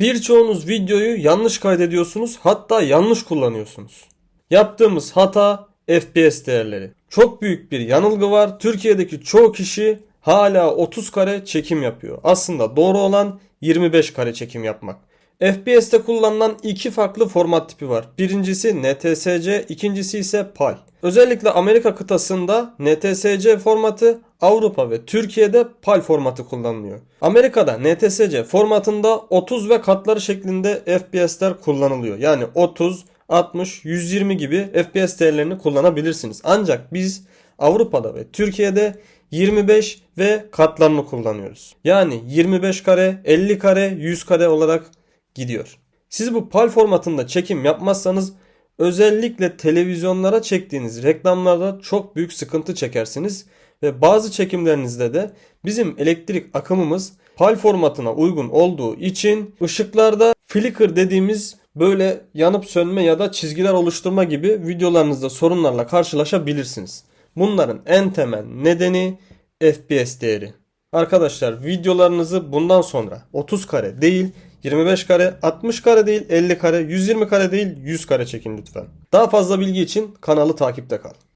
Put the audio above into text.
Birçoğunuz videoyu yanlış kaydediyorsunuz hatta yanlış kullanıyorsunuz. Yaptığımız hata FPS değerleri. Çok büyük bir yanılgı var. Türkiye'deki çoğu kişi hala 30 kare çekim yapıyor. Aslında doğru olan 25 kare çekim yapmak. FPS'te kullanılan iki farklı format tipi var. Birincisi NTSC, ikincisi ise PAL. Özellikle Amerika kıtasında NTSC formatı, Avrupa ve Türkiye'de PAL formatı kullanılıyor. Amerika'da NTSC formatında 30 ve katları şeklinde FPS'ler kullanılıyor. Yani 30, 60, 120 gibi FPS değerlerini kullanabilirsiniz. Ancak biz Avrupa'da ve Türkiye'de 25 ve katlarını kullanıyoruz. Yani 25 kare, 50 kare, 100 kare olarak gidiyor. Siz bu PAL formatında çekim yapmazsanız özellikle televizyonlara çektiğiniz reklamlarda çok büyük sıkıntı çekersiniz ve bazı çekimlerinizde de bizim elektrik akımımız PAL formatına uygun olduğu için ışıklarda flicker dediğimiz böyle yanıp sönme ya da çizgiler oluşturma gibi videolarınızda sorunlarla karşılaşabilirsiniz. Bunların en temel nedeni FPS değeri. Arkadaşlar videolarınızı bundan sonra 30 kare değil 25 kare, 60 kare değil 50 kare, 120 kare değil 100 kare çekin lütfen. Daha fazla bilgi için kanalı takipte kal.